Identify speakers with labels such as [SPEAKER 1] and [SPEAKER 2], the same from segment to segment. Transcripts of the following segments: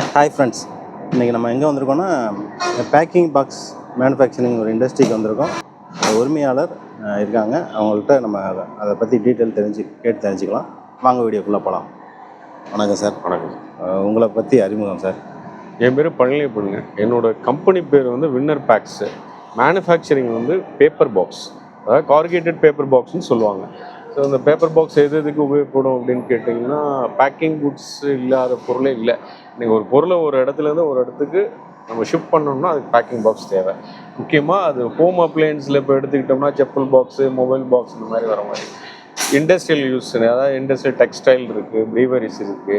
[SPEAKER 1] Hi friends இன்றைக்கி நம்ம எங்கே வந்திருக்கோம்னா பேக்கிங் பாக்ஸ் மேனுஃபேக்சரிங் ஒரு இண்டஸ்ட்ரிக்கு வந்திருக்கோம். உரிமையாளர் இருக்காங்க. அவங்கள்ட்ட நம்ம அதை- பற்றி டீட்டெயில் தெரிஞ்சு கேட்டு தெரிஞ்சுக்கலாம். வாங்க வீடியோக்குள்ளே போகலாம் வணக்கம் சார்
[SPEAKER 2] வணக்கம்
[SPEAKER 1] உங்களை பற்றி அறிமுகம் சார்
[SPEAKER 2] என் பேர் பழனியப்பனுங்க என்னோட கம்பெனி பேர் வந்து வின்னர் பேக்ஸு மேனுஃபேக்சரிங் வந்து பேப்பர் பாக்ஸ் அதாவது கார்கேட்டட் பேப்பர் பாக்ஸ்னு சொல்லுவாங்க. ஸோ இந்த பேப்பர் பாக்ஸ் எது எதுக்கு உபயோகப்படும் அப்படின்னு கேட்டிங்கன்னா பேக்கிங் குட்ஸ் இல்லாத பொருளே இல்லை. நீங்கள் ஒரு பொருளை ஒரு இடத்துலேருந்து ஒரு இடத்துக்கு நம்ம ஷிஃப்ட் பண்ணோம்னா அதுக்கு பேக்கிங் பாக்ஸ் தேவை. முக்கியமாக அது ஹோம் அப்ளையன்ஸில் இப்போ எடுத்துக்கிட்டோம்னா செப்பல் பாக்ஸு மொபைல் பாக்ஸ் இந்த மாதிரி வர மாதிரி. இண்டஸ்ட்ரியல் யூஸ் அதாவது இண்டஸ்ட்ரியல் டெக்ஸ்டைல் இருக்குது ப்ரீவரிஸ் இருக்குது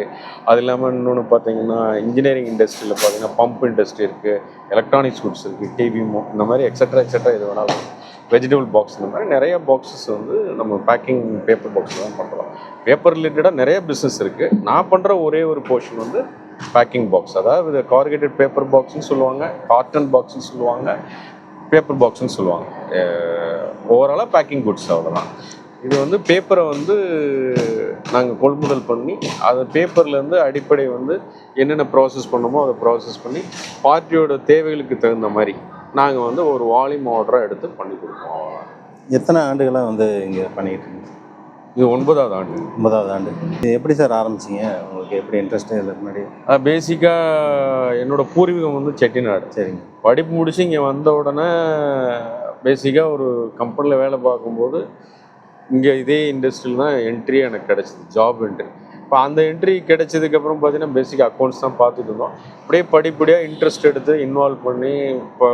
[SPEAKER 2] அது இல்லாமல் இன்னொன்று பார்த்தீங்கன்னா இன்ஜினியரிங் இண்டஸ்ட்ரியில் பார்த்தீங்கன்னா பம்ப் இண்டஸ்ட்ரி இருக்குது எலக்ட்ரானிக்ஸ் குட்ஸ் இருக்குது டிவி இந்த மாதிரி எக்ஸட்ரா எக்ஸட்ரா இது வேணாலும் வெஜிடபிள் பாக்ஸ் இந்த மாதிரி நிறைய பாக்ஸஸ் வந்து நம்ம பேக்கிங் பேப்பர் பாக்ஸ் தான் பண்ணுறோம் பேப்பர் ரிலேட்டடாக நிறைய பிஸ்னஸ் இருக்குது நான் பண்ணுற ஒரே ஒரு போர்ஷன் வந்து பேக்கிங் பாக்ஸ் அதாவது கார்கேட்டட் பேப்பர் பாக்ஸ்னு சொல்லுவாங்க காட்டன் பாக்ஸ்னு சொல்லுவாங்க பேப்பர் பாக்ஸ்னு சொல்லுவாங்க. ஓவராலாக பேக்கிங் குட்ஸ் அவ்வளோதான் இது வந்து பேப்பரை வந்து நாங்கள் கொள்முதல் பண்ணி அது பேப்பர்லேருந்து அடிப்படை வந்து என்னென்ன ப்ராசஸ் பண்ணணுமோ அதை ப்ராசஸ் பண்ணி பார்ட்டியோட தேவைகளுக்கு தகுந்த மாதிரி நாங்கள் வந்து ஒரு வால்யூம் ஆர்டராக எடுத்து பண்ணி கொடுப்போம்.
[SPEAKER 1] எத்தனை ஆண்டுகளாக வந்து இங்கே பண்ணிகிட்டு இருக்கீங்க?
[SPEAKER 2] இது ஒன்பதாவது ஆண்டு.
[SPEAKER 1] ஒன்பதாவது ஆண்டு. இது எப்படி சார் ஆரம்பிச்சீங்க? உங்களுக்கு எப்படி இன்ட்ரெஸ்ட் இல்லை முன்னாடி?
[SPEAKER 2] பேசிக்காக என்னோட பூர்வீகம் வந்து செட்டிநாடு.
[SPEAKER 1] சரிங்க.
[SPEAKER 2] படிப்பு முடிச்சு இங்கே வந்த உடனே பேசிக்காக ஒரு கம்பெனியில் வேலை பார்க்கும்போது இங்கே இதே இண்டஸ்ட்ரியில் தான் என்ட்ரி எனக்கு கிடச்சிது. ஜாப் என்ட்ரி இப்போ அந்த என்ட்ரி கிடைச்சதுக்கப்புறம் பார்த்தீங்கன்னா பேசிக் அக்கௌண்ட்ஸ் தான் பார்த்துட்டு இருந்தோம். அப்படியே படிப்படியாக இன்ட்ரெஸ்ட் எடுத்து இன்வால்வ் பண்ணி இப்போ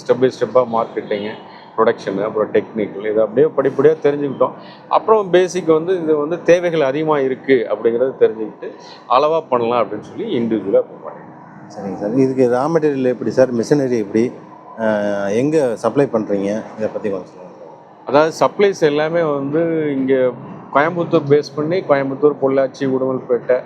[SPEAKER 2] ஸ்டெப் பை ஸ்டெப்பாக மார்க்கெட்டிங்கு ப்ரொடக்ஷனு அப்புறம் டெக்னிக்கல் இது அப்படியே படிப்படியாக தெரிஞ்சுக்கிட்டோம். அப்புறம் பேசிக் வந்து இது வந்து தேவைகள் அதிகமாக இருக்குது அப்படிங்கிறத தெரிஞ்சுக்கிட்டு அளவாக பண்ணலாம் அப்படின்னு சொல்லி இண்டிவிஜுவலாக இப்போ பண்ணிட்டோம்.
[SPEAKER 1] சரிங்க சார். இதுக்கு ரா மெட்டீரியல் எப்படி சார்? மிஷினரி எப்படி? எங்கே சப்ளை பண்ணுறீங்க இதை பற்றி கொஞ்சம் சொல்லுங்கள்
[SPEAKER 2] அதாவது சப்ளைஸ் எல்லாமே வந்து இங்கே கோயம்புத்தூர் பேஸ் பண்ணி கோயம்புத்தூர் பொள்ளாச்சி உடுமல்பேட்டை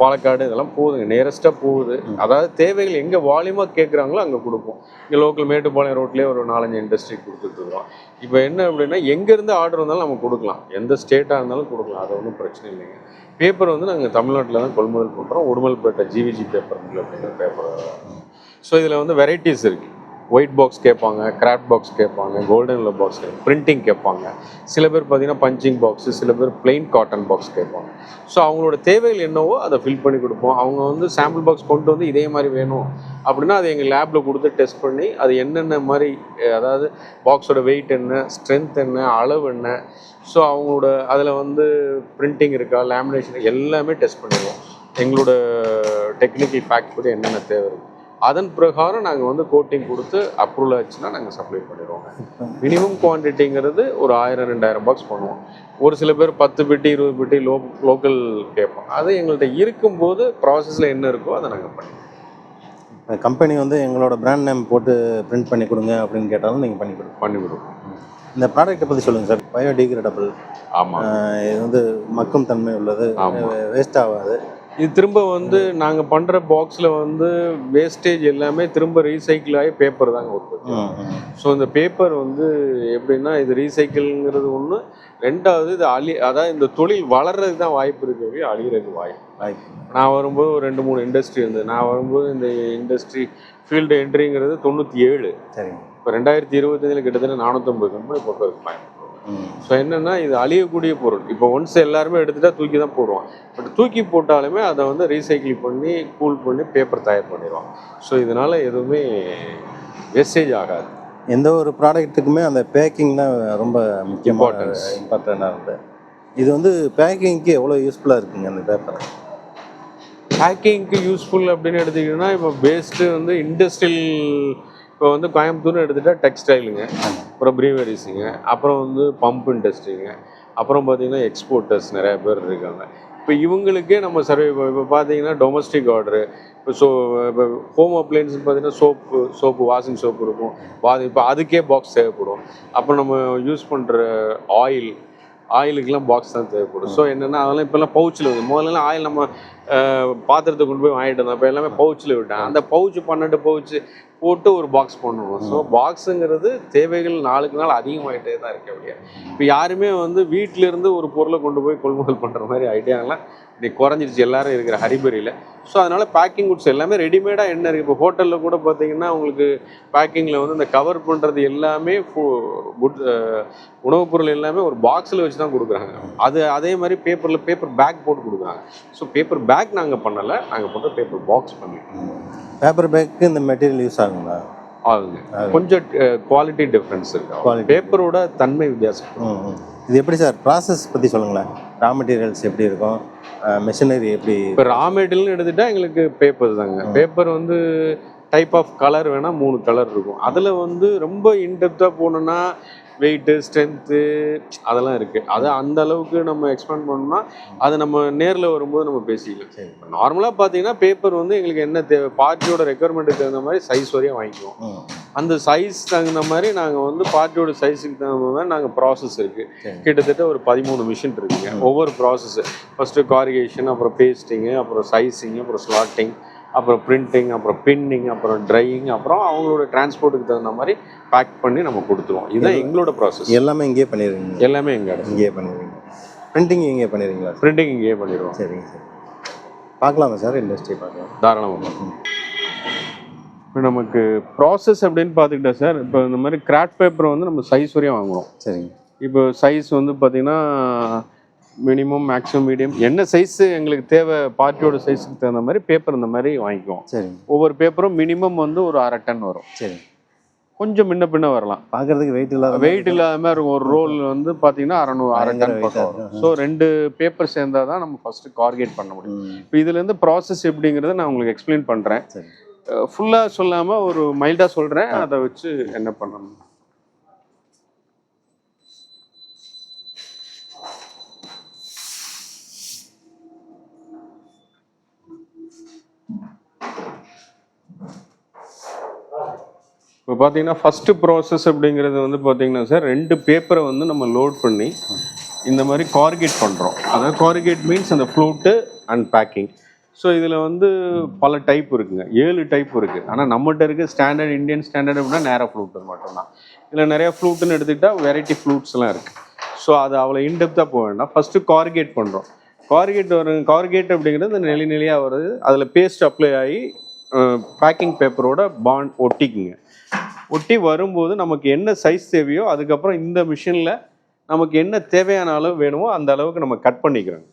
[SPEAKER 2] பாலக்காடு இதெல்லாம் போகுதுங்க. நியரஸ்ட்டாக போகுது. அதாவது தேவைகள் எங்கே வால்யூமாக கேட்குறாங்களோ அங்கே கொடுப்போம். இங்கே லோக்கல் மேட்டுப்பாளையம் ரோட்லேயே ஒரு நாலஞ்சு இண்டஸ்ட்ரி கொடுத்துட்ருக்கோம் இப்போ என்ன அப்படின்னா எங்கேருந்து ஆர்டர் வந்தாலும் நம்ம கொடுக்கலாம். எந்த ஸ்டேட்டாக இருந்தாலும் கொடுக்கலாம். அது ஒன்றும் பிரச்சனை இல்லைங்க. பேப்பர் வந்து நாங்கள் தமிழ்நாட்டில் தான் கொள்முதல் பண்ணுறோம் உடுமல்பேட்டை ஜிவிஜி பேப்பர் அப்படிங்கிற பேப்பர் ஸோ இதில் வந்து வெரைட்டிஸ் இருக்குது ஒயிட் பாக்ஸ் கேட்பாங்க கிராஃப்ட் பாக்ஸ் கேட்பாங்க கோல்டனில் பாக்ஸ் கேட்பாங்க பிரிண்டிங் கேட்பாங்க. சில பேர் பார்த்தீங்கன்னா பஞ்சிங் பாக்ஸு சில பேர் பிளெயின் காட்டன் பாக்ஸ் கேட்பாங்க. ஸோ அவங்களோட தேவைகள் என்னவோ அதை ஃபில் பண்ணி கொடுப்போம். அவங்க வந்து சாம்பிள் பாக்ஸ் கொண்டு வந்து இதே மாதிரி வேணும் அப்படின்னா அது எங்கள் லேபில் கொடுத்து டெஸ்ட் பண்ணி அது என்னென்ன மாதிரி அதாவது பாக்ஸோட வெயிட் என்ன ஸ்ட்ரென்த் என்ன அளவு என்ன. ஸோ அவங்களோட அதில் வந்து பிரிண்டிங் இருக்கா லேமினேஷன் எல்லாமே டெஸ்ட் பண்ணிடுவோம். எங்களோட டெக்னிக்கல் ஃபேக்ட் படி என்னென்ன தேவை இருக்குது அதன் பிரகாரம் நாங்கள் வந்து கோட்டிங் கொடுத்து அப்ரூவல் ஆச்சுன்னா நாங்கள் சப்ளை பண்ணிடுவோம். மினிமம் குவான்டிட்டிங்கிறது ஒரு ஆயிரம் ரெண்டாயிரம் பாக்ஸ் பண்ணுவோம். ஒரு சில பேர் பத்து பெட்டி இருபது பெட்டி லோ லோக்கல் கேட்போம் அது எங்கள்கிட்ட இருக்கும்போது ப்ராசஸில் என்ன இருக்கோ அதை நாங்கள் பண்ணுவோம்
[SPEAKER 1] கம்பெனி வந்து எங்களோட பிராண்ட் நேம் போட்டு பிரிண்ட் பண்ணி கொடுங்க அப்படின்னு கேட்டாலும் நீங்கள் பண்ணி கொடுங்க
[SPEAKER 2] பண்ணி விடுவோம்
[SPEAKER 1] இந்த ப்ராடக்ட்டை பற்றி சொல்லுங்கள் சார். பயோடிகிரேடபிள்
[SPEAKER 2] ஆமாம்
[SPEAKER 1] இது வந்து மக்கும் தன்மை உள்ளது. வேஸ்ட் ஆகாது.
[SPEAKER 2] இது திரும்ப வந்து நாங்கள் பண்ணுற பாக்ஸில் வந்து வேஸ்டேஜ் எல்லாமே திரும்ப ரீசைக்கிள் ஆகி பேப்பர் தாங்க உற்பத்தி. ஸோ இந்த பேப்பர் வந்து எப்படின்னா இது ரீசைக்கிள்ங்கிறது ஒன்று ரெண்டாவது இது அழி அதாவது இந்த தொழில் வளர்றதுக்கு தான் வாய்ப்பு இருக்கு அழிகிறதுக்கு வாய்ப்பு நான் வரும்போது ஒரு ரெண்டு மூணு இண்டஸ்ட்ரி இருந்தது நான் வரும்போது இந்த இண்டஸ்ட்ரி ஃபீல்டு என்ட்ரிங்கிறது தொண்ணூற்றி ஏழு.
[SPEAKER 1] சரிங்க.
[SPEAKER 2] இப்போ ரெண்டாயிரத்தி இருபத்தஞ்சில் கிட்டத்தட்ட நானூற்றம்பது கம்பெனி பக்கம்.
[SPEAKER 1] ம்
[SPEAKER 2] ஸோ என்னென்னா இது அழியக்கூடிய பொருள். இப்போ ஒன்ஸ் எல்லாருமே எடுத்துட்டா தூக்கி தான் போடுவான் பட் தூக்கி போட்டாலுமே அதை வந்து ரீசைக்கிள் பண்ணி கூல் பண்ணி பேப்பர் தயார் பண்ணிடுவாங்க. ஸோ இதனால் எதுவுமே வேஸ்டேஜ் ஆகாது.
[SPEAKER 1] எந்த ஒரு ப்ராடக்ட்டுக்குமே அந்த பேக்கிங் தான் ரொம்ப முக்கியமான. இம்பார்ட்டண்டாக இருந்தது இது வந்து பேக்கிங்க்கு எவ்வளோ யூஸ்ஃபுல்லாக இருக்குங்க அந்த பேப்பர்
[SPEAKER 2] பேக்கிங்க்கு யூஸ்ஃபுல் அப்படின்னு எடுத்துக்கிட்டோம்னா இப்போ பேஸ்டு வந்து இண்டஸ்ட்ரியல் இப்போ வந்து கோயம்புத்தூர்னு எடுத்துகிட்டால் டெக்ஸ்டைலுங்க அப்புறம் ப்ரீவரிஸுங்க அப்புறம் வந்து பம்ப் இண்டஸ்ட்ரிங்க அப்புறம் பார்த்தீங்கன்னா எக்ஸ்போர்ட்டர்ஸ் நிறைய பேர் இருக்காங்க. இப்போ இவங்களுக்கே நம்ம சர்வே இப்போ பார்த்தீங்கன்னா டொமஸ்டிக் ஆர்டரு இப்போ ஸோ இப்போ ஹோம் அப்ளையன்ஸ் பார்த்தீங்கன்னா சோப்பு சோப்பு வாஷிங் சோப்பு இருக்கும். வா இப்போ அதுக்கே பாக்ஸ் தேவைப்படும். அப்புறம் நம்ம யூஸ் பண்ணுற ஆயில் ஆயிலுக்கெல்லாம் பாக்ஸ் தான் தேவைப்படும். ஸோ என்னென்னா அதெல்லாம் இப்போல்லாம் பவுச்சில் வருது முதல்ல ஆயில் நம்ம பாத்திரத்தை கொண்டு போய் வாங்கிட்டு வந்தோம் இப்போ எல்லாமே பவுச்சில் விட்டேன். அந்த பவுச் பன்னெண்டு பவுச்சு போட்டு ஒரு பாக்ஸ் பண்ணுவோம் ஸோ பாக்ஸுங்கிறது தேவைகள் நாளுக்கு நாள் அதிகமாகிட்டே தான் இருக்க முடியாது இப்போ யாருமே வந்து வீட்டில இருந்து ஒரு பொருளை கொண்டு போய் கொள்முதல் பண்ணுற மாதிரி ஐடியாலாம் இன்னைக்கு குறைஞ்சிருச்சு. எல்லாரும் இருக்கிற ஹரிபரியில். ஸோ அதனால பேக்கிங் குட்ஸ் எல்லாமே ரெடிமேடாக என்ன இருக்குது இப்போ ஹோட்டலில் கூட பார்த்தீங்கன்னா உங்களுக்கு பேக்கிங்கில் வந்து இந்த கவர் பண்ணுறது எல்லாமே குட் உணவுப் பொருள் எல்லாமே ஒரு பாக்ஸில் வச்சு தான் கொடுக்குறாங்க. அது அதே மாதிரி பேப்பரில் பேப்பர் பேக் போட்டு கொடுக்குறாங்க. ஸோ பேப்பர் பேக் நாங்கள் பண்ணலை. நாங்கள் போட்டு பேப்பர் பாக்ஸ் பண்ணிட்டோம்
[SPEAKER 1] பேப்பர் பேக்கு இந்த மெட்டீரியல் யூஸ் ஆகுங்களா?
[SPEAKER 2] ஆகுங்க. கொஞ்சம் குவாலிட்டி டிஃப்ரென்ஸ் இருக்கு. பேப்பரோட தன்மை வித்தியாசம்.
[SPEAKER 1] இது எப்படி சார் ப்ராசஸ் பற்றி சொல்லுங்களேன். ரா மெட்டீரியல்ஸ் எப்படி இருக்கும்? மெஷினரி எப்படி
[SPEAKER 2] இப்போ ரா மெட்டீரியல்னு எடுத்துட்டா எங்களுக்கு பேப்பர் தாங்க. பேப்பர் வந்து டைப் ஆஃப் கலர் வேணால் மூணு கலர் இருக்கும். அதில் வந்து ரொம்ப இன்டெப்த்தாக போனோன்னா வெயிட்டு ஸ்ட்ரென்த்து அதெல்லாம் இருக்குது அதை அந்த அளவுக்கு நம்ம எக்ஸ்பேண்ட் பண்ணோம்னா அது நம்ம நேரில் வரும்போது நம்ம பேசிக்கலாம்.
[SPEAKER 1] சரி.
[SPEAKER 2] நார்மலாக பார்த்தீங்கன்னா பேப்பர் வந்து எங்களுக்கு என்ன தேவை? பார்ட்டியோட ரெக்குயர்மெண்ட்டுக்கு தகுந்த மாதிரி சைஸ் வரையும் வாங்கிக்குவோம். அந்த சைஸ் தகுந்த மாதிரி நாங்கள் வந்து பார்ட்டியோட சைஸுக்கு தகுந்த மாதிரி நாங்கள் ப்ராசஸ் இருக்குது. கிட்டத்தட்ட ஒரு பதிமூணு மிஷின் இருக்குங்க. ஒவ்வொரு ப்ராசஸ் ஃபஸ்ட்டு காரிகேஷன் அப்புறம் பேஸ்டிங்கு அப்புறம் சைஸிங் அப்புறம் ஸ்லாட்டிங் அப்புறம் பிரிண்டிங் அப்புறம் பின்னிங் அப்புறம் ட்ரையிங் அப்புறம் அவங்களோட டிரான்ஸ்போர்ட்டுக்கு தகுந்த மாதிரி பேக் பண்ணி நம்ம கொடுத்துருவோம். இதுதான் எங்களோட ப்ராசஸ்
[SPEAKER 1] எல்லாமே இங்கேயே பண்ணிடுவீங்க.
[SPEAKER 2] எல்லாமே இடம்.
[SPEAKER 1] இங்கேயே பண்ணிடுவீங்க. பிரிண்டிங் இங்கேயே பண்ணிடுவீங்களா?
[SPEAKER 2] பிரிண்டிங் இங்கேயே பண்ணிடுவோம்.
[SPEAKER 1] சரிங்க சார். பார்க்கலாமா சார்? இண்டஸ்ட்ரி பார்க்கலாம்.
[SPEAKER 2] தாராளமாக இப்போ நமக்கு ப்ராசஸ் அப்படின்னு பார்த்துக்கிட்டா சார் இப்போ இந்த மாதிரி கிராஃப்ட் பேப்பர் வந்து நம்ம சைஸ் வரையும் வாங்குறோம்
[SPEAKER 1] சரிங்க.
[SPEAKER 2] இப்போ சைஸ் வந்து பார்த்தீங்கன்னா மினிமம் மேக்ஸிமம் மீடியம் என்ன சைஸ் எங்களுக்கு தேவை பார்ட்டியோட சைஸுக்கு தகுந்த மாதிரி பேப்பர் இந்த மாதிரி வாங்கிக்குவோம்.
[SPEAKER 1] சரிங்க.
[SPEAKER 2] ஒவ்வொரு பேப்பரும் மினிமம் வந்து ஒரு அரை டன் வரும்.
[SPEAKER 1] சரிங்க.
[SPEAKER 2] கொஞ்சம் முன்ன பின்ன வரலாம்.
[SPEAKER 1] பார்க்கறதுக்கு வெயிட் இல்லாத
[SPEAKER 2] வெயிட் இல்லாத மாதிரி இருக்கும். ஒரு ரோல் வந்து பார்த்தீங்கன்னா அறநூறு அரை டன் பக்கம் வரும். ஸோ ரெண்டு பேப்பர் சேர்ந்தா தான் நம்ம ஃபர்ஸ்ட் கார்கேட் பண்ண முடியும். இப்போ இதுலேருந்து ப்ராசஸ் எப்படிங்கிறத நான் உங்களுக்கு எக்ஸ்பிளைன் பண்ணுறேன்
[SPEAKER 1] சரி.
[SPEAKER 2] ஃபுல்லாக சொல்லாமல் ஒரு மைல்டாக சொல்கிறேன் அதை வச்சு என்ன பண்ணணும்? இப்போ பார்த்தீங்கன்னா ஃபஸ்ட்டு ப்ராசஸ் அப்படிங்கிறது வந்து பார்த்தீங்கன்னா சார் ரெண்டு பேப்பரை வந்து நம்ம லோட் பண்ணி இந்த மாதிரி கார்கேட் பண்ணுறோம் அதாவது கார்கேட் மீன்ஸ் அந்த ஃப்ளூட்டு அண்ட் பேக்கிங் ஸோ இதில் வந்து பல டைப் இருக்குங்க. ஏழு டைப் இருக்குது ஆனால் நம்மகிட்ட இருக்க ஸ்டாண்டர்ட் இந்தியன் ஸ்டாண்டர்ட் அப்படின்னா நேராக ஃப்ளூட்டு மட்டும்தான். இதில் நிறையா ஃப்ளூட்டுன்னு எடுத்துக்கிட்டால் வெரைட்டி ஃப்ளூட்ஸ்லாம் இருக்குது ஸோ அது அவ்வளோ இன்டெப்த்தாக போக வேண்டாம். ஃபஸ்ட்டு கார்கேட் பண்ணுறோம் கார்கேட் வரும். கார்கேட் அப்படிங்கிறது நிலை நிலையாக வருது அதில் பேஸ்ட் அப்ளை ஆகி பேக்கிங் பேப்பரோட பாண்ட் ஒட்டிக்குங்க. ஒட்டி வரும்போது நமக்கு என்ன சைஸ் தேவையோ அதுக்கப்புறம் இந்த மிஷினில் நமக்கு என்ன தேவையான அளவு வேணுமோ அந்த அளவுக்கு நம்ம கட் பண்ணிக்கிறோங்க.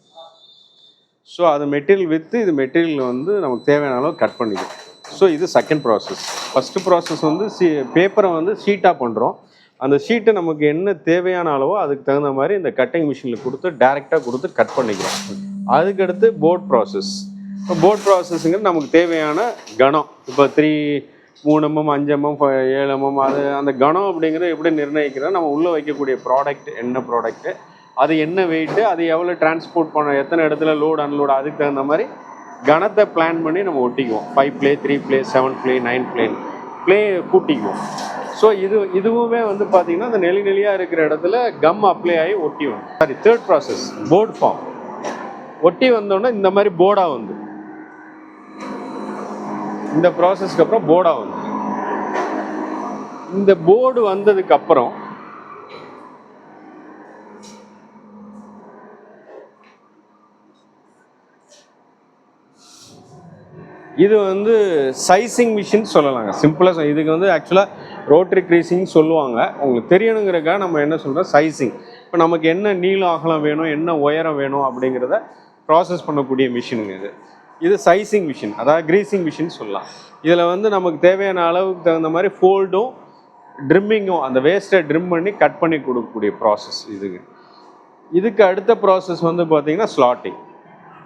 [SPEAKER 2] ஸோ அது மெட்டீரியல் வித்து இது மெட்டீரியல் வந்து நமக்கு தேவையான அளவு கட் பண்ணிக்கிறோம். ஸோ இது செகண்ட் ப்ராசஸ் ஃபஸ்ட்டு ப்ராசஸ் வந்து சி பேப்பரை வந்து ஷீட்டாக பண்ணுறோம் அந்த ஷீட்டை நமக்கு என்ன தேவையான அளவோ அதுக்கு தகுந்த மாதிரி இந்த கட்டிங் மிஷினில் கொடுத்து டேரெக்டாக கொடுத்து கட் பண்ணிக்கிறோம். அதுக்கடுத்து போர்ட் ப்ராசஸ் இப்போ போர்ட் ப்ராசஸ்ங்கிறது நமக்கு தேவையான கணம். இப்போ த்ரீ மூணு எம்எம் அஞ்சு எம்எம் ஏழு எம்எம் அது அந்த கணம் அப்படிங்கிறது எப்படி நிர்ணயிக்கிறோம்? நம்ம உள்ளே வைக்கக்கூடிய ப்ராடக்ட் என்ன ப்ராடக்ட்டு அது என்ன வெயிட்டு அது எவ்வளோ டிரான்ஸ்போர்ட் பண்ண எத்தனை இடத்துல லோடு அன்லோடு அதுக்கு தகுந்த மாதிரி கணத்தை பிளான் பண்ணி நம்ம ஒட்டிக்குவோம். Five ply three ply seven ply nine plain ply கூட்டிக்குவோம். So இது இதுவுமே வந்து பார்த்தீங்கன்னா அந்த நெளி நெலியாக இருக்கிற இடத்துல கம் அப்ளை ஆகி ஒட்டி வரும். Sorry third process board form ஒட்டி வந்தோடனே இந்த மாதிரி போர்டாக வந்து. இந்த ப்ராசஸ்க்கு அப்புறம் போர்டாக வந்து இந்த போர்டு வந்ததுக்கு அப்புறம் இது வந்து சைசிங் மிஷின் சொல்லலாங்க. சிம்பிளாக இதுக்கு வந்து ஆக்சுவலாக ரோட்டரி க்ரீசிங் சொல்லுவாங்க. உங்களுக்கு தெரியணுங்கிறக்காக நம்ம என்ன சொல்கிறோம் சைசிங் இப்போ நமக்கு என்ன நீளம் அகலம் வேணும் என்ன உயரம் வேணும் அப்படிங்கிறத ப்ராசஸ் பண்ணக்கூடிய மிஷினுங்க இது. இது சைஸிங் மிஷின் அதாவது க்ரீஸிங் மிஷின் சொல்லலாம். இதில் வந்து நமக்கு தேவையான அளவுக்கு தகுந்த மாதிரி ஃபோல்டும் ட்ரிம்மிங்கும் அந்த வேஸ்ட்டை ட்ரிம் பண்ணி கட் பண்ணி கொடுக்கக்கூடிய ப்ராசஸ் இதுக்கு இதுக்கு அடுத்த ப்ராசஸ் வந்து பார்த்திங்கன்னா ஸ்லாட்டிங்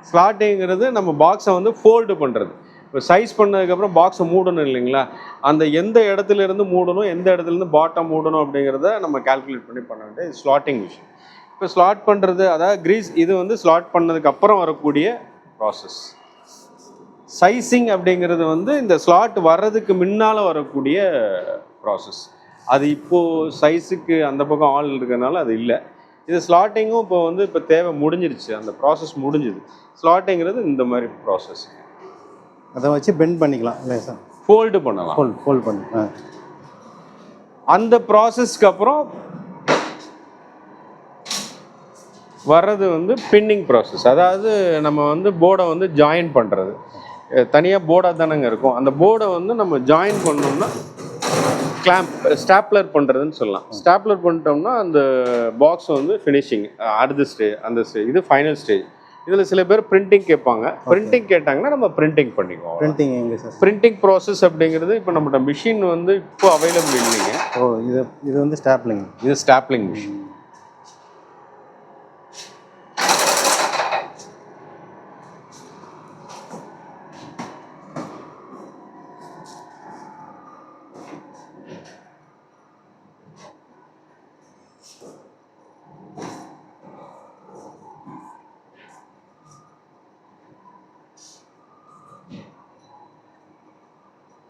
[SPEAKER 2] ஸ்லாட்டிங்கிறது நம்ம பாக்ஸை வந்து ஃபோல்டு பண்ணுறது இப்போ சைஸ் பண்ணதுக்கப்புறம் பாக்ஸை மூடணும் இல்லைங்களா? அந்த எந்த இடத்துல இருந்து மூடணும் எந்த இடத்துல இருந்து பாட்டம் மூடணும் அப்படிங்கிறத நம்ம கால்குலேட் பண்ணி பண்ண வேண்டிய ஸ்லாட்டிங் மிஷின் இப்போ ஸ்லாட் பண்ணுறது அதாவது க்ரீஸ் இது வந்து ஸ்லாட் பண்ணதுக்கப்புறம் வரக்கூடிய ப்ராசஸ் சைசிங் அப்படிங்கிறது வந்து இந்த ஸ்லாட் வர்றதுக்கு முன்னால் வரக்கூடிய ப்ராசஸ் அது இப்போது சைஸுக்கு அந்த பக்கம் ஆள் இருக்கிறதுனால அது இல்லை. இது ஸ்லாட்டிங்கும் இப்போ வந்து இப்போ தேவை முடிஞ்சிருச்சு. அந்த ப்ராசஸ் முடிஞ்சுது. ஸ்லாட்டிங்கிறது இந்த மாதிரி ப்ராசஸ்
[SPEAKER 1] அதை வச்சு பெண்ட் பண்ணிக்கலாம். இல்லையா சார்?
[SPEAKER 2] ஃபோல்டு பண்ணலாம்.
[SPEAKER 1] ஃபோல்ட் ஃபோல்ட் பண்ணி.
[SPEAKER 2] அந்த ப்ராசஸ்க்கு அப்புறம் வர்றது வந்து பின்னிங் ப்ராசஸ் அதாவது நம்ம வந்து போர்டை வந்து ஜாயின் பண்ணுறது தனியாக போர்டாக தானேங்க இருக்கும். அந்த போர்டை வந்து நம்ம ஜாயின் பண்ணோம்னா கிளாம்ப் ஸ்டாப்லர் பண்ணுறதுன்னு சொல்லலாம். ஸ்டாப்லர் பண்ணிட்டோம்னா அந்த பாக்ஸ் வந்து ஃபினிஷிங் அடுத்த ஸ்டேஜ் அந்த ஸ்டேஜ் இது ஃபைனல் ஸ்டேஜ் இதில் சில பேர் பிரிண்டிங் கேட்பாங்க. பிரிண்டிங் கேட்டாங்கன்னா நம்ம பிரிண்டிங் பண்ணிக்குவோம்
[SPEAKER 1] பிரிண்டிங் எங்கே சார்?
[SPEAKER 2] பிரிண்டிங் ப்ராசஸ் அப்படிங்கிறது இப்போ நம்மகிட்ட மிஷின் வந்து இப்போ அவைலபிள் இல்லைங்க.
[SPEAKER 1] ஓ இது இது வந்து ஸ்டாப்லிங்
[SPEAKER 2] இது ஸ்டாப்லிங் மிஷின்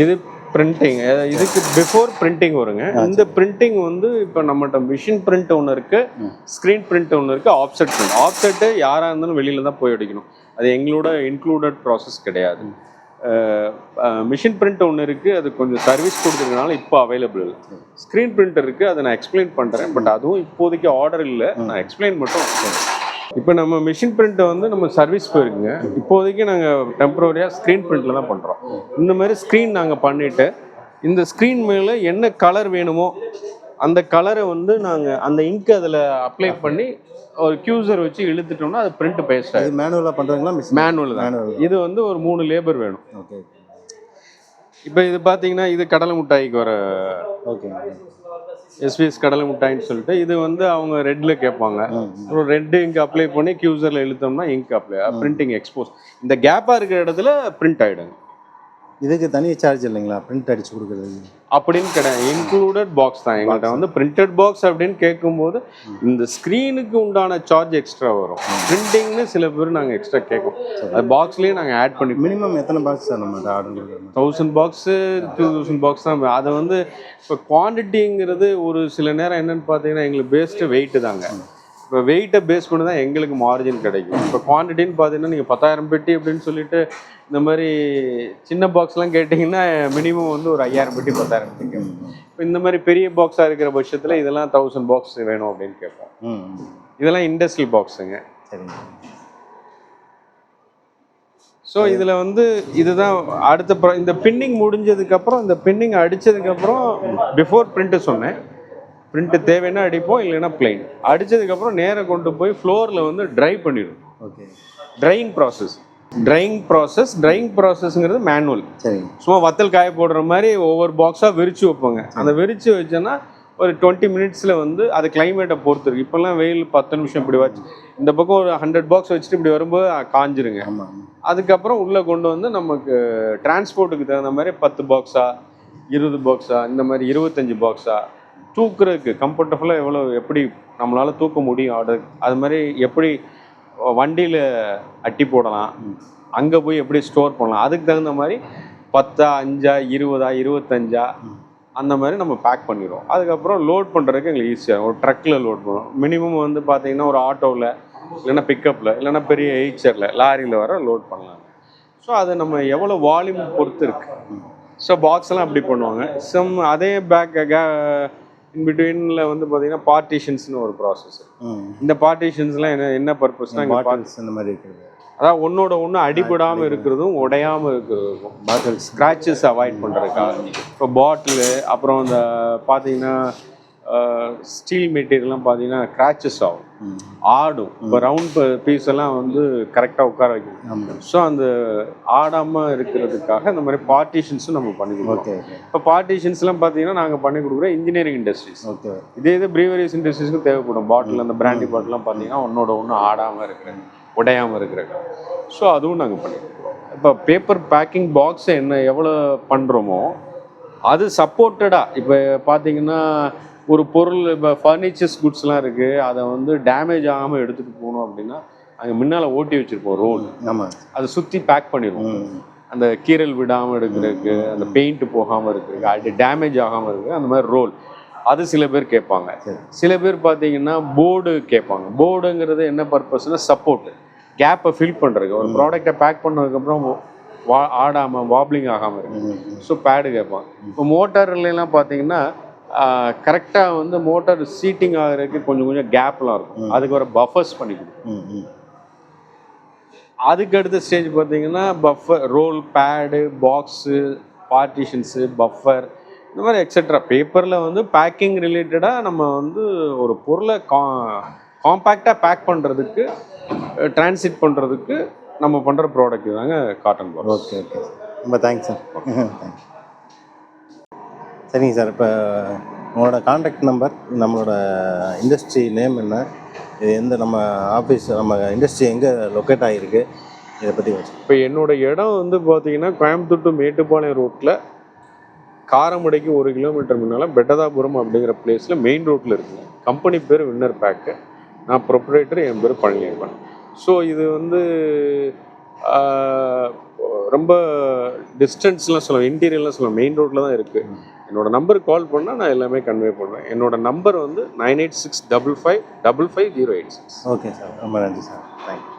[SPEAKER 2] இது பிரிண்டிங் இதுக்கு பிஃபோர் பிரிண்டிங் வருங்க. இந்த பிரிண்டிங் வந்து இப்போ நம்மகிட்ட மிஷின் பிரிண்ட் ஒன்று இருக்கு ஸ்க்ரீன் பிரிண்ட் ஒன்று இருக்கு ஆப்செட் பிரிண்ட் ஆப்செட்டு யாராக இருந்தாலும் வெளியில தான் போய் அடிக்கணும். அது எங்களோட இன்க்ளூடட் ப்ராசஸ் கிடையாது. மிஷின் பிரிண்ட் ஒன்று இருக்குது அது கொஞ்சம் சர்வீஸ் கொடுத்துருக்கனால இப்போ அவைலபிள் இல்லை. ஸ்க்ரீன் பிரிண்டர் இருக்குது அதை நான் எக்ஸ்பிளைன் பண்ணுறேன் பட் அதுவும் இப்போதைக்கு ஆர்டர் இல்லை. நான் எக்ஸ்பிளைன் மட்டும் இப்போ நம்ம மிஷின் பிரிண்ட்டை வந்து நம்ம சர்வீஸ் போயிருக்குங்க. இப்போதைக்கு நாங்கள் டெம்பரரியாக ஸ்க்ரீன் பிரிண்ட்டில் தான் பண்ணுறோம் இந்த மாதிரி ஸ்க்ரீன் நாங்கள் பண்ணிவிட்டு இந்த ஸ்க்ரீன் மேலே என்ன கலர் வேணுமோ அந்த கலரை வந்து நாங்கள் அந்த இங்க் அதில் அப்ளை பண்ணி ஒரு கியூசர் வச்சு இழுத்துட்டோம்னா அது பிரிண்ட் பேஸ்ட் ஆகும்
[SPEAKER 1] இது மேனுவலாக பண்ணுறீங்களா
[SPEAKER 2] மேனுவல் தான். இது வந்து ஒரு மூணு லேபர் வேணும்.
[SPEAKER 1] ஓகே
[SPEAKER 2] இப்போ இது பார்த்தீங்கன்னா இது கடலை மிட்டாய்க்கு வர
[SPEAKER 1] ஓகே
[SPEAKER 2] எஸ்பிஎஸ் கடலை மிட்டாய்ன்னு சொல்லிட்டு இது வந்து அவங்க ரெட்ல கேட்பாங்க. ஒரு ரெட் இங்க் அப்ளை பண்ணி கியூசரில் இழுத்தோம்னா இங்க் அப்ளை பிரிண்டிங் எக்ஸ்போஸ் இந்த கேப்பாக இருக்கிற இடத்துல பிரிண்ட் ஆகிடுங்க
[SPEAKER 1] இதுக்கு தனி சார்ஜ் இல்லைங்களா? பிரிண்ட் அடிச்சு கொடுக்குறது.
[SPEAKER 2] அப்படின்னு கிடையாது. இன்க்ளூடட் பாக்ஸ் தான். எங்கள்கிட்ட வந்து பிரிண்டட் பாக்ஸ் அப்படின்னு கேட்கும்போது இந்த ஸ்க்ரீனுக்கு உண்டான சார்ஜ் எக்ஸ்ட்ரா வரும். பிரிண்டிங்னு சில பேர் நாங்கள் எக்ஸ்ட்ரா கேட்கும். அது பாக்ஸ்லேயே நாங்கள் ஆட் பண்ணி
[SPEAKER 1] மினிமம் எத்தனை பாக்ஸ் சார் நம்ம order
[SPEAKER 2] thousand box two thousand box தான். அதை வந்து இப்போ குவான்டிட்டிங்கிறது ஒரு சில நேரம் என்னன்னு பார்த்தீங்கன்னா எங்களுக்கு பேஸ்டு வெயிட்டு தாங்க. இப்போ வெயிட்டை பேஸ் பண்ணி தான் எங்களுக்கு மார்ஜின் கிடைக்கும். இப்போ குவான்டிட்டின்னு பார்த்தீங்கன்னா நீங்கள் பத்தாயிரம் பெட்டி அப்படின்னு சொல்லிட்டு இந்த மாதிரி சின்ன பாக்ஸ்லாம் கேட்டிங்கன்னா மினிமம் வந்து ஒரு ஐயாயிரம் பெட்டி பத்தாயிரம் பெட்டி கேட்போம். இப்போ இந்த மாதிரி பெரிய பாக்ஸாக இருக்கிற பட்சத்தில் இதெல்லாம் தௌசண்ட் பாக்ஸ் வேணும் அப்படின்னு கேட்போம். இதெல்லாம் இண்டஸ்ட்ரியல் பாக்ஸுங்க
[SPEAKER 1] சரிங்க.
[SPEAKER 2] ஸோ இதில் வந்து இதுதான் அடுத்த ப்ர இந்த பின்னிங் முடிஞ்சதுக்கப்புறம் இந்த பின்னிங் அடித்ததுக்கப்புறம் பிஃபோர் பிரிண்ட்டு சொன்னேன். பிரிண்ட்டு தேவைன்னா அடிப்போம் இல்லைன்னா பிளைன் அடித்ததுக்கப்புறம் நேராக கொண்டு போய் ஃப்ளோரில் வந்து ட்ரை பண்ணிடும்
[SPEAKER 1] okay
[SPEAKER 2] drying process drying process drying ப்ராசஸ்ங்கிறது manual
[SPEAKER 1] சரிங்க
[SPEAKER 2] சும்மா வத்தல் காய போடுற மாதிரி ஒவ்வொரு பாக்ஸாக விரிச்சு வைப்பாங்க. அந்த விரிச்சு வச்சோன்னா ஒரு டுவெண்ட்டி மினிட்ஸில் வந்து அது கிளைமேட்டை பொறுத்து இருக்கு இப்போல்லாம் வெயில் பத்து நிமிஷம் இப்படி வச்சு இந்த பக்கம் ஒரு ஹண்ட்ரட் பாக்ஸ் வச்சுட்டு இப்படி வரும்போது காஞ்சிருங்க. அதுக்கப்புறம் உள்ளே கொண்டு வந்து நமக்கு டிரான்ஸ்போர்ட்டுக்கு தகுந்த மாதிரி பத்து பாக்ஸா இருபது பாக்ஸா இந்த மாதிரி இருபத்தஞ்சி பாக்ஸா தூக்குறதுக்கு கம்ஃபர்டபுளாக எவ்வளோ எப்படி நம்மளால் தூக்க முடியும்? ஆர்டர் அது மாதிரி எப்படி வண்டியில் அட்டி போடலாம். அங்கே போய் எப்படி ஸ்டோர் பண்ணலாம்? அதுக்கு தகுந்த மாதிரி பத்தா அஞ்சா இருபதா இருபத்தஞ்சா அந்த மாதிரி நம்ம பேக் பண்ணிடுவோம். அதுக்கப்புறம் லோட் பண்ணுறதுக்கு எங்களுக்கு ஈஸியாக ஒரு ட்ரக்கில் லோட் பண்ணுவோம். மினிமம் வந்து பார்த்தீங்கன்னா ஒரு ஆட்டோவில் இல்லைன்னா பிக்கப்பில் இல்லைன்னா பெரிய எயிச்சரில் லாரியில் வர லோட் பண்ணலாம். ஸோ அது நம்ம எவ்வளோ வால்யூம் பொறுத்து இருக்கு. ஸோ பாக்ஸ் எல்லாம் அப்படி பண்ணுவாங்க. சம் அதே பேக் இன் பிட்வீனில் வந்து பார்த்தீங்கன்னா பார்ட்டிஷன்ஸ்னு ஒரு ப்ராசஸ் இந்த பார்ட்டிஷன்ஸ்லாம் என்ன என்ன
[SPEAKER 1] பாட்டில்ஸ் இந்த மாதிரி இருக்கிறது.
[SPEAKER 2] அதாவது ஒன்னோட ஒன்று அடிபடாமல் இருக்கிறதும் உடையாமல் இருக்கிறதுக்கும்
[SPEAKER 1] பாட்டில்ஸ்
[SPEAKER 2] ஸ்க்ராச்சஸ் அவாய்ட் பண்ணுறதுக்காக இப்போ பாட்டிலு அப்புறம் இந்த பார்த்தீங்கன்னா ஸ்டீல் மெட்டீரியல்லாம் பார்த்தீங்கன்னா கிராச்சஸ் ஆகும். ஆடும். இப்போ ரவுண்ட் பீஸ் எல்லாம் வந்து கரெக்டாக உட்கார வைக்கணும். ஸோ அந்த ஆடாமல் இருக்கிறதுக்காக இந்த மாதிரி பார்ட்டிஷன்ஸும் நம்ம பண்ணி
[SPEAKER 1] ஓகே
[SPEAKER 2] இப்போ பார்ட்டிஷன்ஸ்லாம் பார்த்தீங்கன்னா நாங்கள் பண்ணி கொடுக்குறோம் இன்ஜினியரிங் இண்டஸ்ட்ரீஸ்
[SPEAKER 1] ஓகே.
[SPEAKER 2] இதே இது ப்ரீவரிஸ் இண்டஸ்ட்ரீஸ்க்கு தேவைப்படும். பாட்டில் அந்த பிராண்டி பாட்டிலாம் பார்த்தீங்கன்னா ஒன்னோட ஒன்று ஆடாமல் இருக்கிறது உடையாமல் இருக்கிறது ஸோ அதுவும் நாங்கள் பண்ணி இப்போ பேப்பர் பேக்கிங் பாக்ஸ் என்ன எவ்வளோ பண்ணுறோமோ அது சப்போர்ட்டடாக இப்போ பார்த்தீங்கன்னா ஒரு பொருள் இப்போ ஃபர்னிச்சர்ஸ் குட்ஸ்லாம் இருக்குது அதை வந்து டேமேஜ் ஆகாமல் எடுத்துகிட்டு போகணும் அப்படின்னா அங்கே முன்னால் ஓட்டி வச்சுருப்போம் ரோல்
[SPEAKER 1] ஆமாம்
[SPEAKER 2] அதை சுற்றி பேக் பண்ணிடுவோம். அந்த கீறல் விடாமல் எடுக்கிறதுக்கு அந்த பெயிண்ட் போகாமல் இருக்கிறதுக்கு அது டேமேஜ் ஆகாமல் இருக்கு அந்த மாதிரி ரோல் அது சில பேர் கேட்பாங்க. சில பேர் பார்த்தீங்கன்னா போர்டு கேட்பாங்க. போர்டுங்கிறது என்ன பர்பஸ்னா சப்போர்ட் கேப்பை ஃபில் பண்ணுறதுக்கு ஒரு ப்ராடக்டை பேக் பண்ணதுக்கப்புறம் வா ஆடாமல் வாப்ளிங் ஆகாமல் இருக்கு. ஸோ பேடு கேட்பான் இப்போ மோட்டார்லாம் பார்த்தீங்கன்னா கரெக்டாக வந்து மோட்டார் சீட்டிங் ஆகிறதுக்கு கொஞ்சம் கொஞ்சம் கேப்லாம் இருக்கும். அதுக்கு வர பஃபர்ஸ் பண்ணி கொடுக்கும்.
[SPEAKER 1] ம், ம்.
[SPEAKER 2] அதுக்கு அடுத்த ஸ்டேஜ் பார்த்தீங்கன்னா buffer roll pad box partitions buffer இந்த மாதிரி எக்ஸெட்ரா பேப்பரில் வந்து பேக்கிங் ரிலேட்டடாக நம்ம வந்து ஒரு பொருளை கா காம்பேக்டாக பேக் பண்ணுறதுக்கு டிரான்சிட் பண்ணுறதுக்கு நம்ம பண்ணுற ப்ராடக்ட் தாங்க காட்டன் பாக்ஸ்
[SPEAKER 1] ஓகே ஓகே ரொம்ப தேங்க்ஸ் சார் தேங்க்ஸ் சரிங்க சார் இப்போ உங்களோட காண்டாக்ட் நம்பர் நம்மளோட இண்டஸ்ட்ரி நேம் என்ன இது எந்த நம்ம ஆஃபீஸ் நம்ம இண்டஸ்ட்ரி எங்கே லொக்கேட் ஆகிருக்கு இதை பற்றி வச்சு
[SPEAKER 2] இப்போ என்னோட இடம் வந்து பார்த்தீங்கன்னா கோயம்புத்தூர் டு மேட்டுப்பாளையம் ரோட்டில் காரமடைக்கு ஒரு கிலோமீட்டர் முன்னால் பெட்டதாபுரம் அப்படிங்கிற பிளேஸில் மெயின் ரோட்டில் இருக்குங்க கம்பெனி பேர் வின்னர் பேக்கு நான் ப்ரொப்ரேட்டர் என் பேர் பழனியப்பன். ஸோ இது வந்து ரொம்ப டிஸ்டன்ஸ்லாம் சொல்லலாம் இன்டீரியர்லாம் சொல்லலாம் மெயின் ரோட்டில் தான் இருக்குது என்னோட நம்பருக்கு கால் பண்ணால் நான் எல்லாமே கன்வே பண்ணுவேன். என்னோட நம்பர் வந்து nine eight six double five double five zero eight six
[SPEAKER 1] okay sir ரொம்ப நன்றி சார் தேங்க்யூ